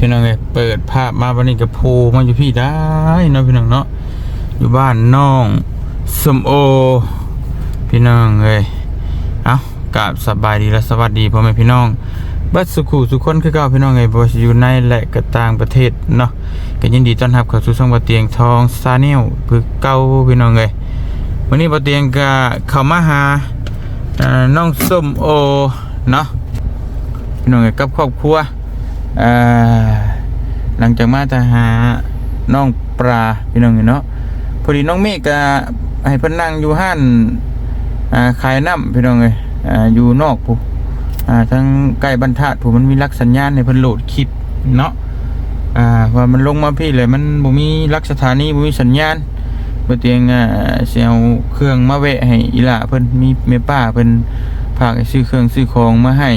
พี่น้องเอ้ยเปิดภาพมาวันนี้ก็โผล่มาอยู่พี่ได้เนาะพี่น้องเนาะอยู่บ้านน้องสมโอ พี่น้องเอ้ยเอ้ากราบสบายดีและสวัสดีพ่อแม่พี่น้องบัดสุขุสุขคนคือเก่าพี่น้องเอ้ยบ่ว่าสิอยู่ในและก็ต่างประเทศเนาะก็ยินดีต้อนรับเข้าสู่ช่องบ่เตียงทองซาเนลคือเก่าพี่น้องเอ้ยวันนี้บ่เตียงก็เข้ามาหาน้องส้มโอเนาะพี่น้องเอ้ยกับครอบครัว หลังจากมาจะหาน้องปลาพี่น้องเนาะพอดีน้องเมฆก็ให้เพิ่นนั่งอยู่ห้านอ่าขายน้ำพี่น้องเอ้ยอ่าอยู่นอกผู้อ่าทั้งใกล้บรรทัดผู้มันมีลักสัญญาณให้เพิ่นโหลดคลิปเนาะอ่าว่ามันลงมาพี่เลยมันบ่มีลักสถานีบ่มีสัญญาณบ่เตียงอ่าสิเอาเครื่องมาแวะให้อีหล่าเพิ่นมีแม่ป้าเพิ่นฝากซื้อเครื่องซื้อของมาให้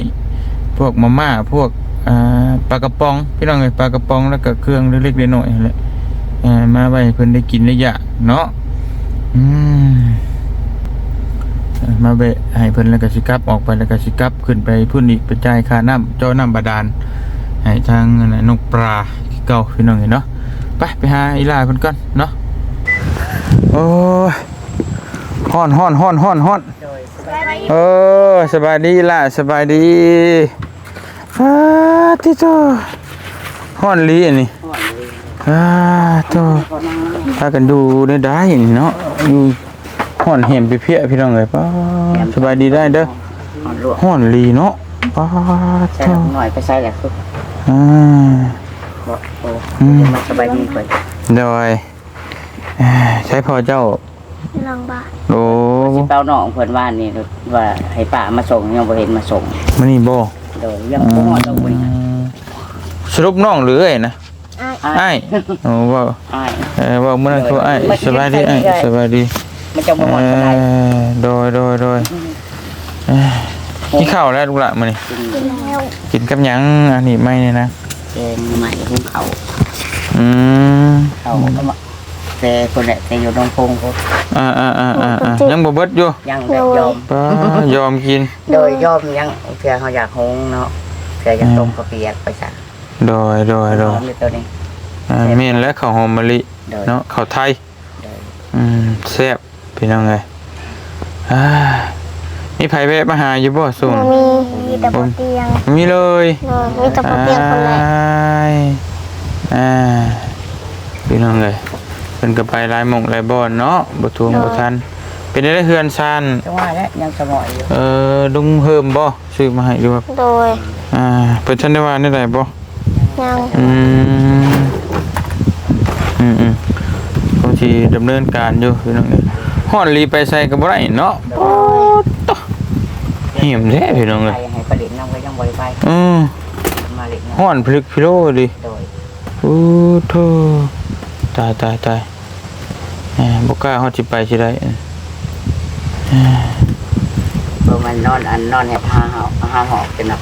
พวกมาม่าพวกอ่า ปลากระป๋องพี่น้องเอ้ยปลากระป๋องแล้วก็เครื่องเล็กๆน้อยๆนั่นแหละอ่ามาไว้ให้เพิ่นได้กินได้อยากเนาะอืมเอ่อมาเบะให้เพิ่นแล้วก็สิกลับออกไปแล้วก็สิกลับขึ้นไปพุ่นอีกไปจ่ายค่าน้ำเจ้าน้ำบาดาลให้ทางนั่นน่ะนกปลาที่เก่าพี่น้องเอ้ยเนาะไปไปหาอีหลาเพิ่นก่อนเนาะโอ้ยฮ้อนฮ้อนฮ้อนฮ้อนฮ้อนเออสบายดีล่ะสบายดี อ้าติโตฮ้อนลีอันนี้อ้าโตพากันดูได้ได้นี่เนาะอยู่ฮ้อนเห็มไปเพี้ยพี่น้องเอ้ยป้าสบายดีได้เด้อหอนลวกฮ้อนลีเนาะป้าใส่โตหน่อยไปใส่แหละคืออ่าบอกโอ้อืมมาสบายดีเปิดโดยเอ้ยใช้พ่อเจ้าลองบ้าโอ้สิเป้าน้องเพิ่นว่านี่ว่าให้ป้ามาส่งยังบ่เห็นมาส่งมันนี่บ่ โดยยังบ่ฮอดต้องบ่นี่สรุปน้องหรือเอ้ยนะอ้าไอ้ายโอ้ว่าอ้าย เออว่าเมื่อนั้นเขาไอ้ายสบายดีไอ้ายสบายดีมันจะบ่ฮอดเอปานใดอโดยโดยโดยเอ้ยกินข้าวแล้วลูกละมื้อนี้กินแล้วกินกับหยังอันนี้ไม่เนี่ยนะแกงใหม่หุงข้าวอืม ข้าวก็มา แต่คนแหละแต่อยู่ตรงพงเขาอ่าอ่าอ่าอ่าอ่ายังบ่เบิดอยู่ยังแบบยอมป้ายอมกิน โดยยอมยังเพื่อเขาอยากหุงเนาะเพื่ออยากต้มข้าวเปียกไปซะโดยโดยโดหอยมอยู่ตัวนี้อ่าเม่นและข้าวหอมมะลิโดยเนาะข้าวไทยโดยอืมแซ่บพี่น้องเอ้ยอ่ามีไผแวะมาหาอยู่บ่ส่งมันมีมีแต่บนเตียงมีเลยเออมีแต่บนเตียงคนแรกอ้ายอ่าพี่น้องเอ้ยเพิ่นก็ไปหลายหม่องหลายบ่อนเนาะบ่ทวงบ่ทัน เป็นได้เฮือนซานจังว่าแล้วยังสมอยอยู่เอ่อลุงเฮิมบ่ซื้อมาให้อยู่ครับโดยอ่าเพิ่นทันได้ว่าได้ไดบ่ยังอืมอืมอืมบางทีดำเนินการอยู่พี่น้องเอ้ยฮ้อนลีไปใส่ก็บ่ได้เนาะโอ้ตะเหี่ยมแท้พี่น้องไปเอ้ยให้ผลิตน้ำก็ยังบ่ได้ไปอือมาเล็กน้ำฮ้อนพลึกพลิโลดิโดยโอ้โธ่ตายตายตายแหม บ่กล้าฮอดสิไปสิได้เพราะมันนอนอันนอนแหบห้าหอกห้าหอกเป็นแบบ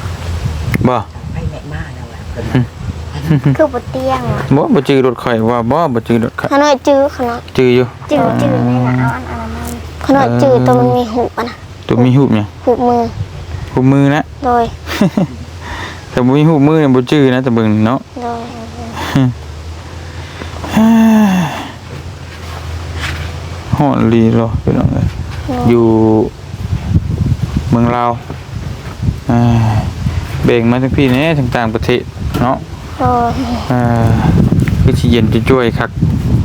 บ่ไปแม่มาแล้วแหละคือบนเตียงอะบ่บ่จือรถข่อยว่าบ่บ่จือรถข่อยขนาดจื้อขนาดจืออยู่จื้อจื้อในน่ะเอาอันอันนั้นขนาดจื้อตัวมันมีหูอะนะตัวมีหูบหยังหูมือหูบมือนะโดยแต่บ่มีหูบมือเนี่ยบ่จือนะแต่เบิ่งเนาะโดย ฮ้อนลีรอพี่น้องเอ้ยอยู่เมืองลาวอ่าเบ่งมาทั้งพี่แหน่ทั้งต่างประเทศเนาะโดยอ่าคือสิเย็นจะจ้วยคัก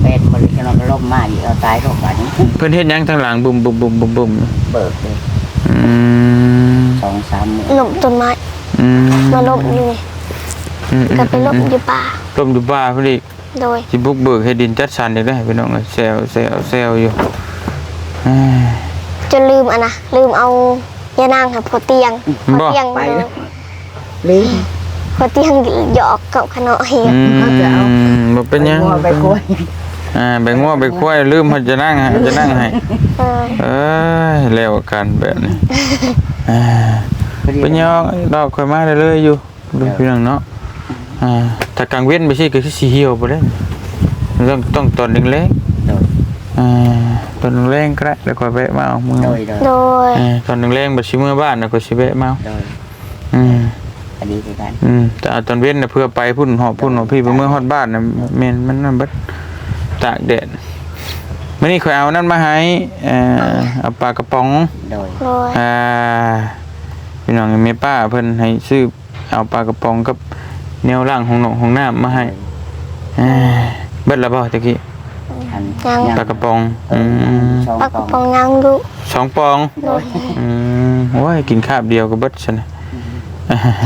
เป็นบริการล่มมาอีกเอาตายโรคบาดนี้เพิ่นเฮ็ดหยังทางหลังบุ่มบุ่มบุ่มบุ่มบุ่มเบิกเลยอืมสองสามหมื่นหลบต้นไม้อืมมาหลบอยู่นี่อืมอืมก็ไปหลบอยู่ป่าลมอยู่บ้าเพิ่นอีก โดยสิบุกเบิกให้ดินจัดสรรอีกได้อพี่น้องเอ้ยแซวแซวแซวอยู่อ่าจะลืมอะนะลืมเอายานางค่ะพอเตียงพอบ่ เตียงไปโดแล้ยวลิ้นพอเตียงหยอกกับขนมเฮียอืเขาจะเอามบ่เป็นหยังงัวไปกล้วยอ่าไปง้อไปควายลืมเขาจะนั่งให้จะนั่งให้เออเอ้ยแล้วกันแบบนี้อ่า เป็นหยังดอกค่อยมาได้เลยอยู่ดูพี่น้องเนาะ อ่าถ้ากลางเว้นไปสิก็สิสิเหี่ยวบ่ได้ต้องต้องตอนแรงๆโดยอ่าตอนแรงๆก็ได้แล้วค่อยแวะมาเอามือโดยโดยโดยอ่าตอนแรงๆบัดสิเมื่อบ้านแล้วก็สิแวะมาเอาโดยอืม อันนี้คือกันอืมแต่เอาตอนเว้นน่ะเพื่อไปพุ่นหอบพุ่นหอบพี่ไปเมื่อฮอดบ้านน่ะแม่นมันนั่นเบิดตากแดดมื้อนี้ข่อยเอานั่นมาให้เอ่อเอาปลากระป๋อง โดยโดยอ่าพี่น้องแม่ป้าเพิ่นให้ซื้อเอาปลากระป๋องกับ แนวล่างของหนองของน้ำมาให้อ่าเบิดแล้วบ่ตะกี้อันปลากระป๋องเออือมช่องปลากกระองป๋องยังดูสองปองโดยอืมโอ้ยกินคาบเดียวก็เบิดซั่นน่ะ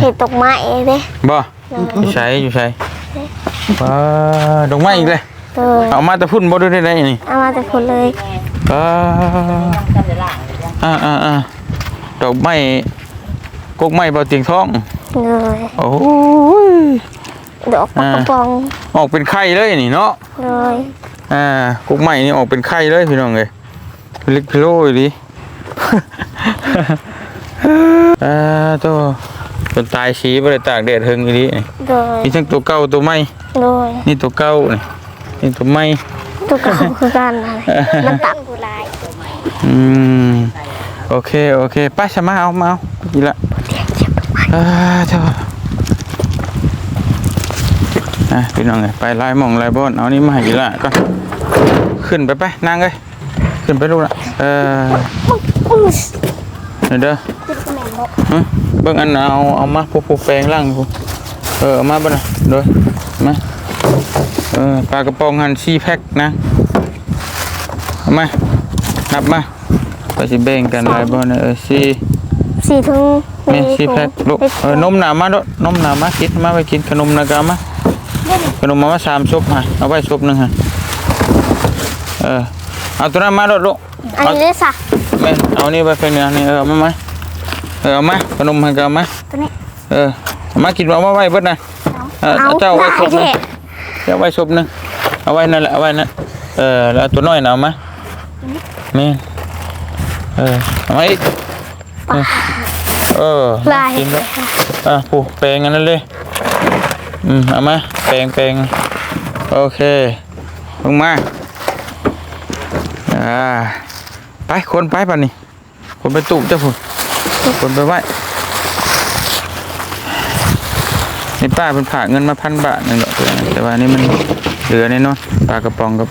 เห็ดตกไม้เด้บ่อยู่ใช้อยู่ใช้ว้าดอกไม้อีกเลยโดยเอามาแต่พุ่นบ่ได้ได้นี่เอามาแต่คนเลยว้าอ่าอ่าอ่าดอกไม้กกไม้เบาเตียงท้อง โดยโอ้ยดอกปลากระป๋องออกเป็นไข่เลยนี่เนาะโดยอ่ากกใหม่นี่ออกเป็นไข่เลยพี่น้องเลยเล็กโลอยู่ดิอ่าตัวเป็นตายสีไปเลยตากแดดเฮงอยู่ดิโดยมีทั้งตัวเก่าตัวใหม่โดยนี่ตัวเก่านี่นี่ตัวใหม่ตัวเก่าคือกันอะไรมันตักกูลายอืมโอเคโอเคไป้าชะมาเอามาเอาอีกละ อ่าเจ้าอะพี่น้องเลยไปไล่หมองไล่บอนเอานี่มาให้อีกละก็ขึ้นไปไปนั่งเลยขึ้นไปลูกละเออเดี๋ยวเด้อฮะเบิ่งอันเอาเอามาผู้ผู้แปลงร่างผู้เออเอามาบ่น่ะเด้อมาเออปลากระป๋องหั่น4แพ็คนะเอามานับมาไปสิแบ่งกันหลายบ่นะเออ4สี่ถุงแม่4แพ็คลูกเออนมหนามาโดดนมหนามากินมาไปกินขนมนะกเอามาขนมมามาสามซุปฮะเอาไว้ซุปหนึงฮะเออเอาตัวนั้นมาโดดลูกอันนี้ได้สักแม่เอานี่ไปเป็นอันนี้เออเอามาไหมเออเอามาขนมให้กันเอามาตัวนี้เออเอามากินเอามาไว้เบิดนะเออเอาเจ้าเอาไว้ศพหนึงได้เจ้าเอาไว้ศพหนึงเอาไว้นั่นแหละเอาไว้นั่นเออแล้วเอาตัวน้อยน่ะเอามาแม่เออเอามาอีก เออเออลายกินแล้วอะผู้แปลงอันนั้นเลย อืมเอามาแปลงแปลงโอเคลงมาอ่าไปคนไปป่ะนี่คนไปตุบเจ้าผู้คนไปไหว้นี่ป้าเป็นผ่ากเงินมาพันบาทนึงดอกเดียวนะแต่ว่านี่มันเหลือแน่นอนปลากระป๋องกับ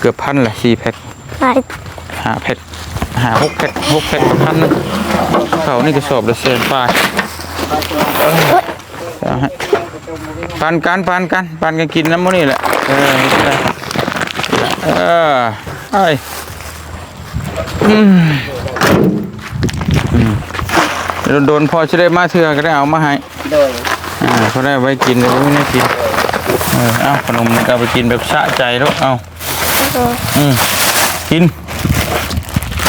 เกือบพันแหละสี่แพ็คลายหาแพ็ค หาหกแพ็คหกแพ็คกับพันหนึงเขานี่กระสอบละเศษปลายเอาให้ปันกันปันกันปันกันกินน้ำมันนี่แหละ เออไม่เป็นไรเออไอ้อืมอืมเดี๋ยวโดนพอจะได้มาเถื่อก็ได้เอามาให้โดยอ่าเขาได้ไว้กินเลยไม่ได้กิน เออเอาขนมนี่ก็เอาไปกินแบบสะใจแล้วเอาโดยอืมกินเ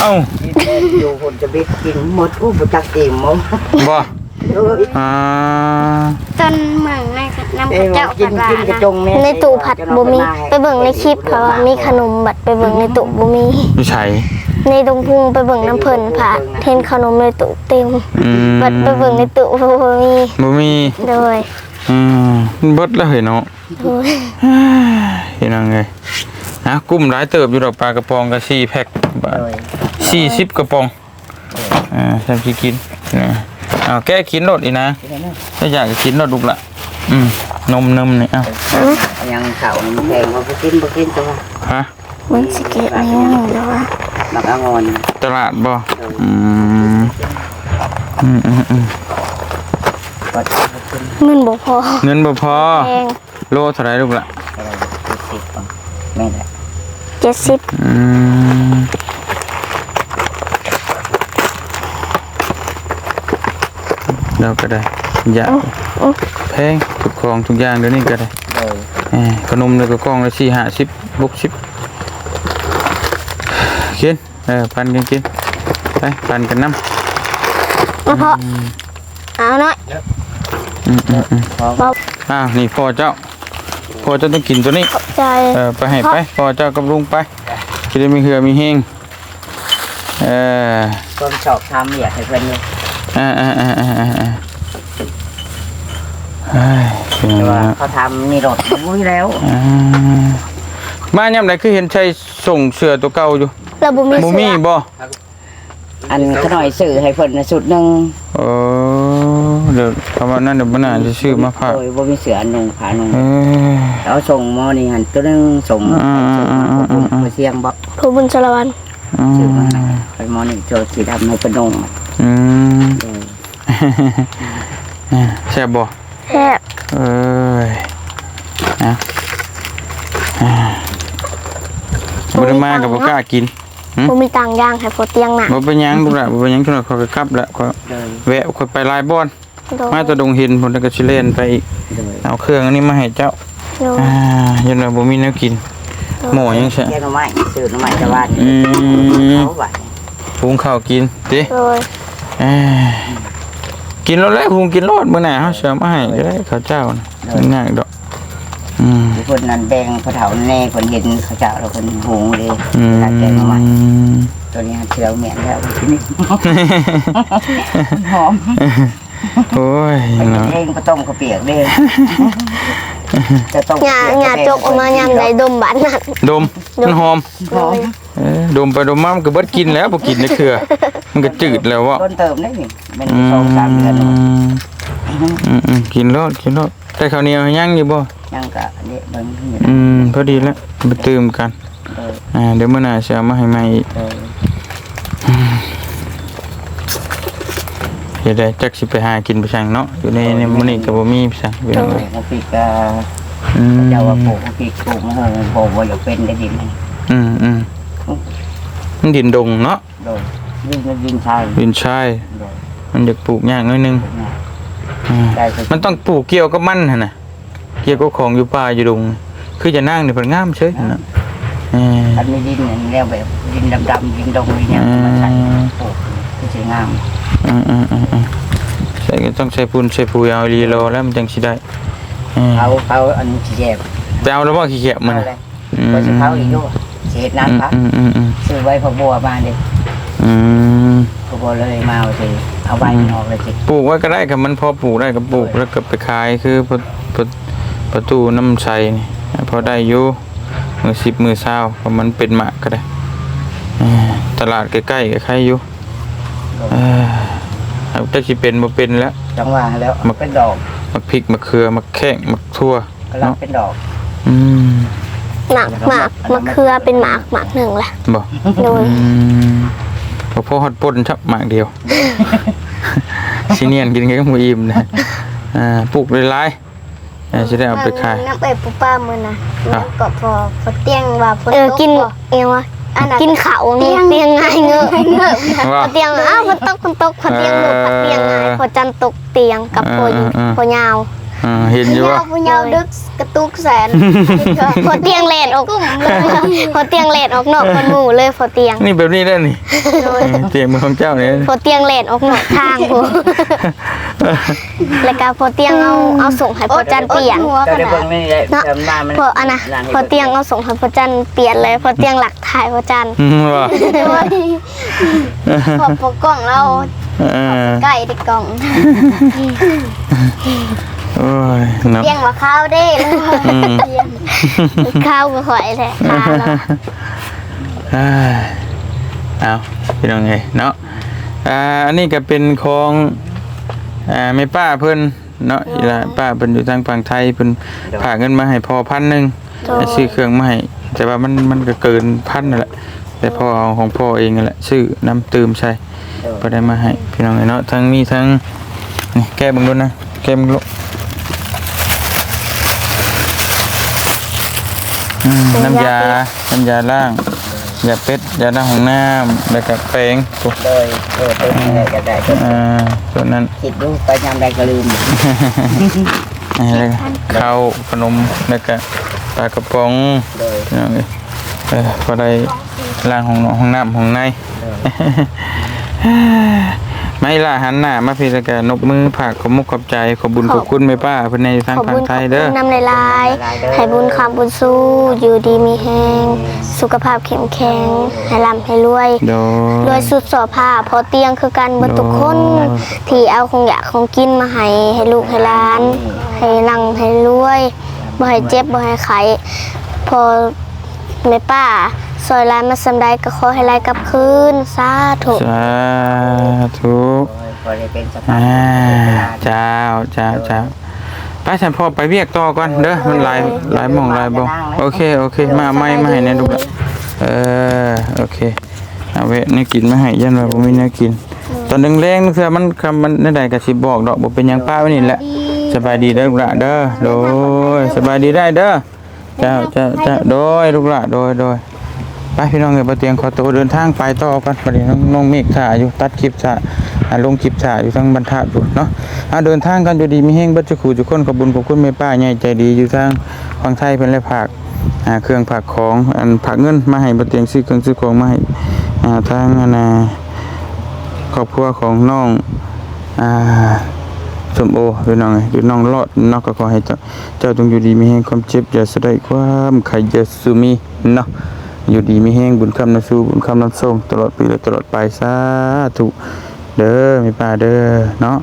อาอยู่คนจะไปกินหมดอู้บ่จักอิ่มมั้งบ่เอ้ยอ่าจนเหมืองในน้ำเอ้กระยเจ้ากินกินกระจงแม่ในตู้ผัดบ่มีไปเบิ่งในคลิปเขาว่ามีขนมบัดไปเบิ่งในตู้บ่มีวิชัยในตรงพุงไปเบิ่งน้ำเพิ่นผ่าเห็นขนมในตู้เต็มอืมบัดไปเบิ่งในตู้บ่มีบ่มีโดยอืมเบิดแล้วเห็นเนาะโดยเห็นยังไงนะกุ้มหลายเติบอยู่ดอกปลากระป๋องกับสี่แพ็คบาทโดย สี่สิบกระป๋องอ่าฉันสิกินนะเอาแก้กินรสอีกนะถ้าอยากจะกินรสลูกละอืมนมนมนี่เอ้ายังเข่ามันแพงว่าบ่กินบ่กินตัวฮะมันสิเก็บอันนี้หนึ่งแล้วว่ามักองอนตลาดบ่อืมอืมอืมอืมบ่กินเงินบ่พอเงินบ่พอแพงโลเท่าไหรลูกละอะไรสิบก่อนแม่นแหละเจ็ดสิบ อืม เราก็ได้ยาแพงทุกของทุกอย่างเดี๋ยวนี้ก็ได้โดยเอ้ยขนมเลยก็กล่องละสี่ห้าสิบหกสิบกินเออปันกันกินไปปันกันน้ำมาพอเอาหน่อยอืมอืมอืมพอบ่อ้าวนี่พ่อเจ้าพ่อเจ้าต้องกินตัวนี้ขอบใจเออไปให้ไปพ่อเจ้ากับลุงไปจะได้มีเหือมีเฮงเออคนชอบทำอยากให้เพิ่นนี่ อ่าอ่าอ่าอ่าอ่าอ่าเฮ้ยเป็นไงแต่ว่านะเขาทำนี่รถมุ้ยแล้วอ่ามาย่ำไหนคือเห็นชายส่งเสือตัวเก่าอยู่เราบ่มีบูเสื้มี่อบ่อันเขาหน่อยสื่อให้เพิ่นน่ะสุดหนึงเออเดี๋ยวประมาณนั้นเดี๋ยวมันน่าจะชื่อมาฝากโดยบ่มีเสือนุ่งผ้านุ่งเอ้ยเอาส่งหมอนี่หั่นตัวหนึงส่งอ่าส่งมาอ่าอ่าอ่ามาเสียงบ่ผู้บุญสารวัน อืชื่อมาม Ừ. ไปหมอนี่โจสีดำให้เป็นนุ่ง อืมโดยแซ่บบ่แซ่บเอ้ยนะอ่าบ่ได้มากับบ่กล้ากินหืมบ่มีตังค์ย่างให้พอเตียงน่ะบ่เป็นหยังลูกละบ่เป็นหยังทุกคนเขาก็กลับละเขาโดยแวะคนไปลายบอนโดยมาแตะดงหินพุ่นแล้วก็สิเล่นไปอีกโดยเอาเครื่องอันนี้มาให้เจ้าโดยอ่ายันว่าบ่มีแนวกินหมอยังใช่แค่หน่อไม้ซื้อหน่อไม้ชาวบ้านอืมเขาไหวหุงข้าวกินติโดย เอ้ยกินรถแล้วหุงกินรถมื้อหน้าเฮาสิเอามาให้ก็ได้ข้าวเจ้าน่ะมันยากดอกอืมคนนั้นแดงเขาเถาแน่คนเห็นเขาเจ้าเราคนหุงเลยอืมตัดแกงหน่อไม้ตัวนี้เชือเหมียนแล้วทีนี้หอมโอ้ยไปกินเนาะเองก็ต้มกระเปียกเด้จะต้มหญ้าหญ้าจกออกมายามใดดมบาดนั้นดมมันหอมหอม เอ้ยดมไปดมมามันก็เบิดกินแล้วบ่กินในเครือ มันก็จืดแล้ววะต้นเติมได้นี่เป็นอืสองสามเดือนมอืมอืมกินรอดกินรอดแต่ข้าวเหนียวยังอยู่บ่ยังกะเนี่ยเบิ่งนี่อืมพอดีแล้วมาเติมกันเอออ่าเดี๋ยวมื้อหน้าสิเอามาให้ใหม่อีกเออเฮ็ดได้จักสิไปหากินไปสั่งเนาะอยู่ในในมื้อนี้ก็บ่มีไปสั่งพี่น้องเอ้ยกะปิกะอืมเจ้าว่าปลูกกะปิปลูกมันเออปลูกว่าอยากเป็นได้ดินนี่อืมอืมมันดินดงเนาะโดย ยิ่งก็ยิ่งชายดินชาย โดยมันอยากปลูกยากหน่อยหนึงอ่าได้ก็มันต้องปลูกเกี่ยวกับมันหั่นน่ะ เกี่ยวกับของอยู่ป่าอยู่ดง คือจะนั่งนี่เพิ่นงามเฉยหั่นน่ะเอออันนี้ดินเนี่ยแนวแบบดินดำๆดินดงดินเนี่ยมาใส่ปลูกก็สวยงามอืมอืมอืมอืมใส่ก็ต้องใส่ปูนใส่ปุ๋ยเอาลีโลแล้วมันจังสิได้เออเขาเขาอันนี้สิแยบไปเอาแล้วบ่ขี้เกียจมันเอาน่ะ เลยก็สิเขาอีกด้วยเศษน้ำพักอืมอืมอืมซื้อไว้พอบัวมาเด็ก อืมพอบัวเลยมาเอาสิเอาใบมันออกเลยสิปลูกไว้ก็ได้ครับมันพอปลูกได้ก็ปลูกแล้วก็ไปขายคือประประประตูน้ำใสนี่พอได้อยู่มือสิบมือเศร้าเพราะมันเป็นหมากก็ได้เออตลาดใกล้ๆกับใครอยู่เออเอาแต่สิเป็นบ่เป็นแล้ว จังหวะแล้วเป็นดอกมักพริกมักเขือมักแข้งมักทั่วกำลังเป็นดอกอืมหมากหมากมะเขือเป็นหมากหมากหนึ่งแหละบ่โดยอืม บ่พอฮอดป่นชับหมากเดียว สิเนียนกินกันกับหมูอิ่มนะอ่าปลูกหลายๆอ่าสิได้เอาไปขาย น้ำเอ๋ยปูป้ามือนะอะ น้ำก็พอพอเตียงว่าพอเออตกินเองวะกินข้าวนี่เตียงง่ายเงอะว่า พอเตียงอ้าวพอตกพอตกพอเตียงหลุดพอเตียงง่ายพอจันตกเตียงกับพออยู่อ่าอ่าพอยาว อ่าเห็นอยู่ยาว่าวผู้ยาวดึกกระตุกแสนพอเตียงเลดออกพอเตียงเลดออกนอกคนหมู่เลยพอเตียงนี่แบบนี้ได้นี่เตียงมือของเจ้าเนี่ยพอเตียงเลดออกนอกทางพูแล้วก็พอเตียงเอาเอาส่งให้พอจันเปลี่ยน หัวจะขได้นาเบิ่ดงนี่ได้เนาะจำได้มันพออันนะพอเตียงเอาส่งให้พอจันเปลี่ยนเลยพอเตียงหลักถ่ายพอจันอืมว่าพอปกกล้องเราเออใกล้ติดกล่อง โอ้ยเนาะเตียงว่าข้าวเด้อืมข้าวก็ข่อยแหละข้าวแล้วเอ้ยเอาพี่น้องไงเนาะอ่าอันนี้ก็เป็นของอ่าแม่ป้าเพิ่นเนาะอีหละป้าเพิ่นอยู่ทางฝั่งไทยเพิ่นฝากเงินมาให้พ่อพันหนึงให้ซื้อเครื่องมาให้แต่ว่ามันมันก็เกินพันนั่นแหละแต่พ่อเอาของพ่อเองนั่นแหละซื้อน้ำเติมใส่ก็ได้มาให้พี่น้องเนาะทั้งมีทั้งนี่แก้เบังดูนะแก้เบังดู อืมน้ำยา น้ำยาล้างยาเป็ดยาล้างห้องน้ำแล้วก็แป้งตัวเลยเออเป็นอะไรก็ได้ก็อ่าตัวนั้นคิดดูไปยามใดก็ลืมอ่าแล้วก็ข้าวขนมแล้วก็ปลากระป๋องเลยพี่น้องเอ้ยเออพอได้ล้างห้องนอกห้องน้ำห้องใน ไม่ล่ะหันหน้ามาพี่แล้วก็นกมือผากขอมุกขอบใจขอบุญขอบคุณแม่ป้าเพิ่นในทางขอบฝั่งบุญไทขอบยคุเด้อณนำในลายๆให้บุญคำบุญสู้ อยู่ดีมีแหงสุขภาพเข้มแข็งให้ร่ำให้รวย โดรวยสุดสอผ้าพอเตียงคือการเบรทุกคนที่เอาของอยากของกินมาให้ให้ลูกให้หล้าน ให้รังให้รวยบ่ให้เจ็บบ่ให้ไข้พอแม่ป้า ซอยลายมาสำใดก็ขอให้ลายกลับคืนสาธุสาธุพอได้เป็นสภาพอ่าเวจ้าเจ้าเจ้าไปฉันพ่อไปเวียกต่อก่อนเด้อมันหลายหลายหมองหลายบ่โอเคโอเค มาไม่มาให้น่ลูกละเออโอเคเอาเวะนี่กินมาให้ยันว่าบ่มีแนวกิน ตอนแรงๆเทื่อมันคำมันได้ใดก็สิบอกดอกบ่เป็นหยังป้าไว้นี่แหละสบายดีเด้อลูกหละเด้อโดยสบายดีได้เด้อเจ้าเจ้าเจ้าโดยลูกหละโดยโดย ไปพี่น้องเอ๋ยบ่เตียงขอตัวเดินทางไปต่อกันบัดนี้น้องน้องเมฆถ่าอยู่ตัดคลิปถ่าลงคลิปถ่าอยู่ทางบรรทัดพุ่เนาะเดินทางกันอยู่ดีมีแฮงบัดจุขู่ทุคนขอบุญขอบคุณแม่ป้าใหญ่ใจดีอยู่ทางฝั่งไทยเพิ่นเลยฝากเครื่องผักของอันผักเงินมาให้บ่เตียงซื้อเครื่องซื้อของมาให้อ่าทางอันน่ะครอบครัวของน้องอ่าสมโอพี่น้องอยู่น้องรอดนาะก็ขอให้เจ้าเจ้าจงอยู่ดีมีแห่งความเจ็บอย่าสดงความไขอย่าสุมีเนาะ อยู่ดีมีแห้งบุญคำน้ำสู่บุญคำน้ำส้มตลอดปีและตลอดไปสาธุเด้อมีป่าเด้อเนาะ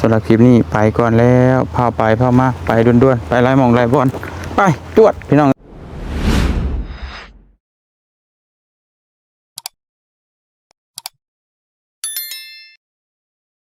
สำหรับคลิปนี้ไปก่อนแล้วพาไปพามาไปด่วนๆไปไล่มองไล่บอลไปจวดพี่น้อง